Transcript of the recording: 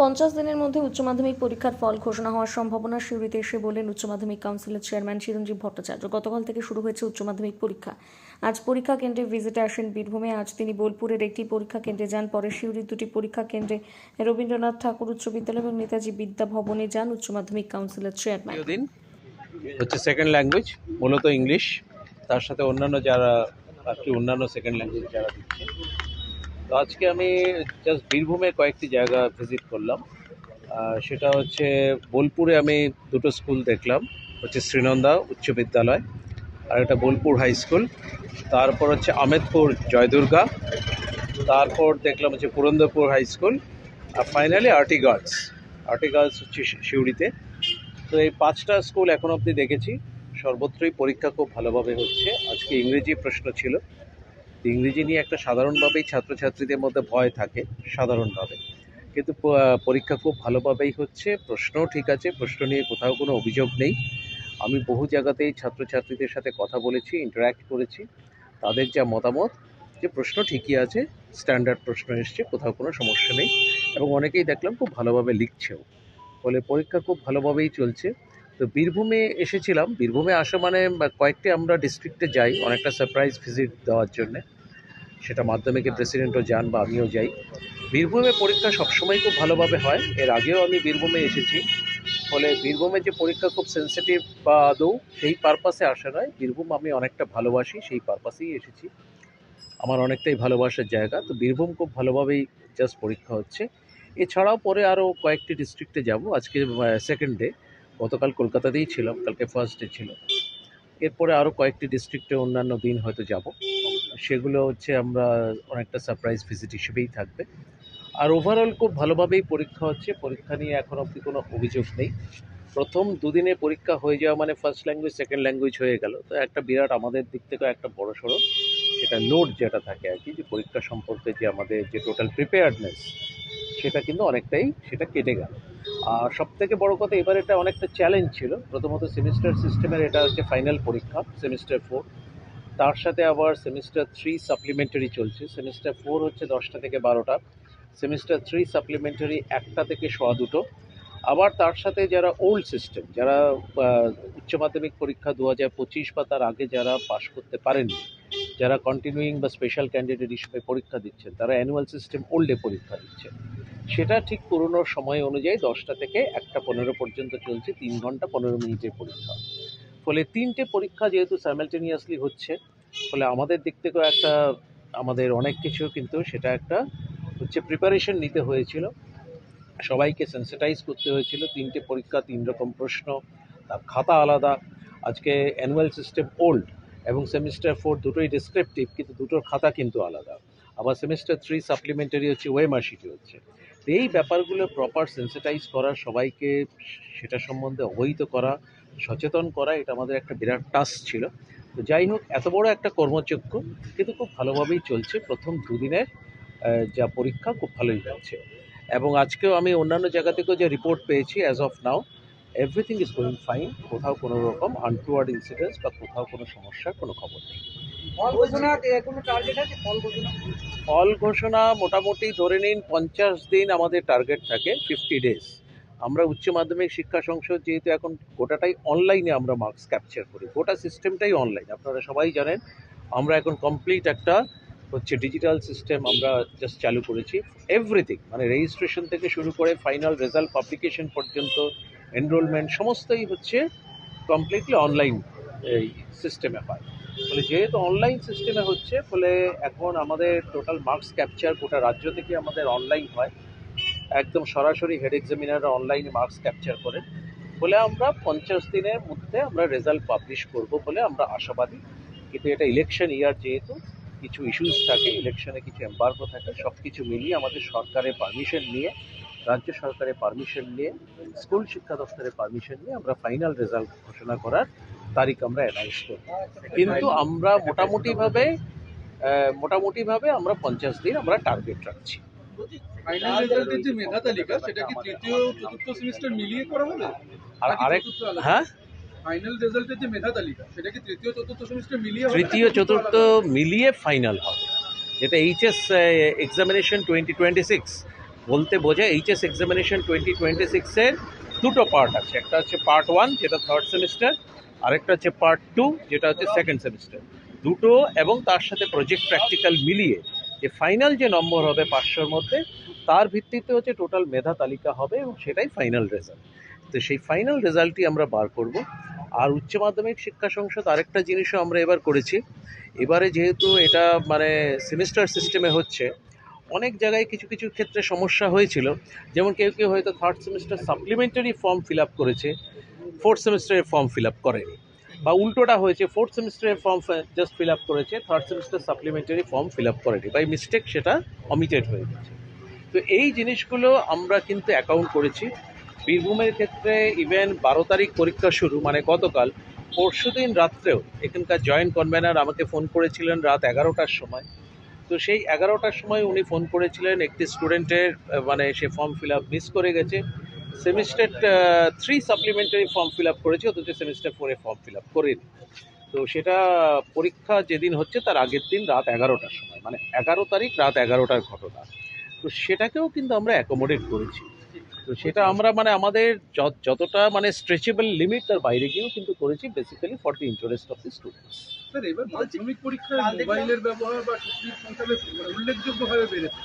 পঞ্চাশ দিনের মধ্যে উচ্চ মাধ্যমিক পরীক্ষার ফল ঘোষণা হওয়ার সম্ভাবনা সিউড়িতে এসে বললেন উচ্চ মাধ্যমিক কাউন্সিলের চেয়ারম্যান চিরঞ্জীব ভট্টাচার্য। গতকাল থেকে শুরু হয়েছে উচ্চ মাধ্যমিক পরীক্ষা। আজ পরীক্ষা কেন্দ্রে ভিজিটে আসেন বীরভূমে। আজ তিনি বোলপুরের একটি পরীক্ষা কেন্দ্রে যান। পরে সিউড়ির দুটি পরীক্ষা কেন্দ্রে রবীন্দ্রনাথ ঠাকুর উচ্চ বিদ্যালয় এবং নেতাজি বিদ্যা ভবনে যান উচ্চ মাধ্যমিক কাউন্সিলের চেয়ারম্যান। হচ্ছে সেকেন্ড ল্যাঙ্গুয়েজ মূলত ইংলিশ। তার সাথে অন্যান্য যারা অন্যান্য সেকেন্ড ল্যাঙ্গুয়েজ যারা তো আজকে আমি জাস্ট বীরভূমে কয়েকটি জায়গা ভিজিট করলাম। সেটা হচ্ছে বোলপুরে আমি দুটো স্কুল দেখলাম, হচ্ছে শ্রীনন্দা উচ্চ বিদ্যালয় আর একটা বোলপুর হাই স্কুল তারপর হচ্ছে আমেদপুর জয়দুর্গা, তারপর দেখলাম হচ্ছে পুরন্দরপুর হাই স্কুল আর finally RT girls RT girls হচ্ছে শি- সিউড়িতে। তো এই পাঁচটা স্কুল এখন অবধি দেখেছি, সর্বত্রই পরীক্ষা খুব ভালোভাবে হচ্ছে। আজকে ইংরেজি প্রশ্ন ছিল ইংরেজি নিয়ে একটা সাধারণভাবেই ছাত্রছাত্রীদের মধ্যে ভয় থাকে, সাধারণভাবে। কিন্তু পরীক্ষা খুব ভালোভাবেই হচ্ছে, প্রশ্নও ঠিক আছে, প্রশ্ন নিয়ে কোথাও কোনো অভিযোগ নেই। আমি বহু জায়গাতেই ছাত্রছাত্রীদের সাথে কথা বলেছি ইন্টারাক্ট করেছি। তাদের যা মতামত, যে প্রশ্ন ঠিকই আছে স্ট্যান্ডার্ড প্রশ্ন এসছে, কোথাও কোনো সমস্যা নেই। এবং অনেকেই দেখলাম খুব ভালোভাবে লিখছেও। ফলে পরীক্ষা খুব ভালোভাবেই চলছে। তো বীরভূমে এসেছিলাম। বীরভূমে আসা মানে কয়েকটি আমরা ডিস্ট্রিক্টে যাই, অনেকটা সারপ্রাইজ ভিজিট দেওয়ার জন্যে। সেটা মাধ্যমিকের প্রেসিডেন্টও যান বা আমিও যাই। বীরভূমে পরীক্ষা সবসময় খুব ভালোভাবে হয়। এর আগেও আমি বীরভূমে এসেছি। ফলে বীরভূমে যে পরীক্ষা খুব সেন্সিটিভ বা আদৌ, সেই পারপাসে আসা নয় বীরভূম আমি অনেকটা ভালোবাসি, সেই পারপাসেই এসেছি। আমার অনেকটাই ভালোবাসার জায়গা। তো বীরভূম খুব ভালোভাবেই জাস্ট পরীক্ষা হচ্ছে। এছাড়াও পরে আরও কয়েকটি ডিস্ট্রিক্টে যাব। আজকে সেকেন্ড ডে গতকাল কলকাতাতেই ছিলাম, কালকে ফার্স্ট ডে ছিল। এরপরে আরও কয়েকটি ডিস্ট্রিক্টে অন্যান্য দিন হয়তো যাব। সেগুলো হচ্ছে আমরা অনেকটা সারপ্রাইজ ভিজিট হিসেবেই থাকবে। আর ওভারঅল খুব ভালোভাবেই পরীক্ষা হচ্ছে। পরীক্ষা নিয়ে এখন অবধি কোনো অভিযোগ নেই। প্রথম দুদিনে পরীক্ষা হয়ে যাওয়া মানে ফার্স্ট ল্যাঙ্গুয়েজ সেকেন্ড ল্যাঙ্গুয়েজ হয়ে গেল। তো একটা বিরাট আমাদের দিক থেকে একটা বড় সড়ো সেটা লোড যেটা থাকে আর কি, যে পরীক্ষা সম্পর্কে যে আমাদের যে টোটাল প্রিপেয়ার্ডনেস সেটা কিন্তু অনেকটাই সেটা কেটে গেল। আর সব থেকে বড় কথা, এবার এটা অনেকটা চ্যালেঞ্জ ছিল। প্রথমত সেমিস্টার সিস্টেমের এটা হচ্ছে ফাইনাল পরীক্ষা সেমিস্টার ফোর তার সাথে আবার সেমিস্টার থ্রি সাপ্লিমেন্টারি চলছে। সেমিস্টার ফোর হচ্ছে দশটা থেকে বারোটা। সেমিস্টার থ্রি সাপ্লিমেন্টারি একটা থেকে সোয়া দুটো। আবার তার সাথে যারা ওল্ড সিস্টেম যারা উচ্চ মাধ্যমিক পরীক্ষা দু হাজার পঁচিশ বা তার আগে যারা পাশ করতে পারেননি, যারা কন্টিনিউইং বা স্পেশাল ক্যান্ডিডেট হিসেবে পরীক্ষা দিচ্ছেন, তারা অ্যানুয়াল সিস্টেম ওল্ডে পরীক্ষা দিচ্ছেন সেটা ঠিক পুরনো সময় অনুযায়ী দশটা থেকে একটা পনেরো পর্যন্ত চলছে, তিন ঘণ্টা পনেরো মিনিটের পরীক্ষা। ফলে তিনটে পরীক্ষা যেহেতু স্যামেলটেনিয়াসলি হচ্ছে, ফলে আমাদের দিক থেকেও একটা, আমাদের অনেক কিছু কিন্তু সেটা একটা হচ্ছে প্রিপারেশন নিতে হয়েছিল। সবাইকে সেন্সিটাইজ করতে হয়েছিল। তিনটে পরীক্ষা, তিন রকম প্রশ্ন, তার খাতা আলাদা। আজকে অ্যানুয়াল সিস্টেম ওল্ড এবং সেমিস্টার ফোর দুটোই ডিসক্রিপটিভ কিন্তু দুটোর খাতা কিন্তু আলাদা। আবার সেমিস্টার থ্রি সাপ্লিমেন্টারি হচ্ছে ওয়েমার্কশিটে হচ্ছে। এই ব্যাপারগুলো প্রপার সেন্সিটাইজ করা, সবাইকে সেটা সম্বন্ধে অবহিত করা সচেতন করা এটা আমাদের একটা বিরাট টাস্ক ছিল। তো যাই হোক এত বড় একটা কর্মযজ্ঞ কিন্তু খুব ভালোভাবেই চলছে। প্রথম দুদিনের যা পরীক্ষা খুব ভালোই যাচ্ছে। এবং আজকেও আমি অন্যান্য জায়গা থেকেও যে রিপোর্ট পেয়েছি as of now everything is going fine কোথাও কোনো রকম আনটুয়ার্ড ইনসিডেন্টস বা কোথাও কোনো সমস্যার কোনো খবর নেই। ফল ঘোষণা মোটামুটি ধরে নিন পঞ্চাশ দিন আমাদের টার্গেট থাকে ফিফটি ডেজ আমরা উচ্চ মাধ্যমিক শিক্ষা সংসদ যেহেতু এখন গোটাটাই অনলাইনে আমরা মার্কস ক্যাপচার করি, গোটা সিস্টেমটাই অনলাইন আপনারা সবাই জানেন, আমরা এখন কমপ্লিট একটা হচ্ছে ডিজিটাল সিস্টেম আমরা জাস্ট চালু করেছি। এভরিথিং মানে রেজিস্ট্রেশন থেকে শুরু করে ফাইনাল রেজাল্ট পাবলিকেশন পর্যন্ত এনরোলমেন্ট সমস্তই হচ্ছে কমপ্লিটলি অনলাইন এই সিস্টেমে হয়। ফলে যেহেতু অনলাইন সিস্টেমে হচ্ছে, ফলে এখন আমাদের টোটাল মার্কস ক্যাপচার গোটা রাজ্য থেকে আমাদের অনলাইন হয়। একদম সরাসরি হেড এক্সামিনাররা অনলাইনে মার্কস ক্যাপচার করে, বলে আমরা পঞ্চাশ দিনের মধ্যে আমরা রেজাল্ট পাবলিশ করব বলে আমরা আশাবাদী। কিন্তু এটা ইলেকশন ইয়ার যেহেতু, কিছু ইস্যুস থাকে ইলেকশনে কিছু এম্বার্গো থাকে সব কিছু মিলিয়ে আমাদের সরকারের পারমিশন নিয়ে, রাজ্য সরকারের পারমিশন নিয়ে স্কুল শিক্ষা দপ্তরের পারমিশন নিয়ে আমরা ফাইনাল রেজাল্ট ঘোষণা করার তারিখ আমরা অ্যানাউন্স করব। কিন্তু আমরা মোটামুটিভাবে মোটামুটিভাবে আমরা পঞ্চাশ দিন আমরা টার্গেট রাখছি। ফাইনাল রেজাল্টের যে মেধা তালিকা সেটা কি তৃতীয় চতুর্থ সেমিস্টার মিলিয়ে করা হবে? আর আরেক হ্যাঁ? ফাইনাল রেজাল্টের যে মেধা তালিকা সেটা কি তৃতীয় চতুর্থ সেমিস্টার মিলিয়ে তৃতীয় চতুর্থ মিলিয়ে ফাইনাল হবে। যেটা HS examination twenty twenty six বলতে বোঝায় এইচএস এক্সামিনেশন টোয়েন্টি টোয়েন্টি সিক্সের দুটো পার্ট আছে। একটা হচ্ছে পার্ট ওয়ান যেটা থার্ড সেমিস্টার আরেকটা হচ্ছে পার্ট টু যেটা হচ্ছে সেকেন্ড সেমিস্টার দুটো এবং তার সাথে প্রজেক্ট প্র্যাকটিক্যাল মিলিয়ে যে ফাইনাল যে নম্বর হবে পাঁচশোর মধ্যে, তার ভিত্তিতে হচ্ছে টোটাল মেধা তালিকা হবে এবং সেটাই ফাইনাল রেজাল্ট তো সেই ফাইনাল রেজাল্টই আমরা বার করব। আর উচ্চ মাধ্যমিক শিক্ষা সংসদ আরেকটা জিনিসও আমরা এবার করেছি। এবারে যেহেতু এটা মানে সেমিস্টার সিস্টেমে হচ্ছে, অনেক জায়গায় কিছু কিছু ক্ষেত্রে সমস্যা হয়েছিল। যেমন কেউ কেউ হয়তো third semester supplementary form fill up করেছে ফোর্থ সেমিস্টারের ফর্ম ফিল আপ করেনি। বা উল্টোটা হয়েছে ফোর্থ সেমিস্টারের ফর্ম জাস্ট ফিল আপ করেছে third semester supplementary form fill up করেনি। বাই মিস্টেক সেটা অমিটেড হয়ে গেছে। তো এই জিনিসগুলো আমরা কিন্তু অ্যাকাউন্ট করেছি। বীরভূমের ক্ষেত্রে ইভেন বারো তারিখ পরীক্ষা শুরু মানে গতকাল, পরশু দিন রাত্রেও এখানকার জয়েন্ট কনভেনার আমাকে ফোন করেছিলেন রাত এগারোটার সময়। তো সেই এগারোটার সময় উনি ফোন করেছিলেন, একটি স্টুডেন্টের মানে সে ফর্ম ফিল আপ মিস করে গেছে। Semester three supplementary form fill up করেছে অথচ সেমিস্টার ফোরে ফর্ম ফিল আপ করেনি। তো সেটা পরীক্ষা যেদিন হচ্ছে তার আগের দিন রাত এগারোটার সময় মানে এগারো তারিখ রাত এগারোটার ঘটনা। তো সেটাকেও কিন্তু আমরা অ্যাকোমোডেট করেছি। তো সেটা আমরা মানে আমাদের যত- যতটা মানে স্ট্রেচেবল লিমিট তার বাইরে গিয়েও কিন্তু করেছি basically for the interest of the students sir এবার মাধ্যমিক পরীক্ষায় মোবাইলের ব্যবহার বা সংখ্যা উল্লেখযোগ্যভাবে বেড়েছে।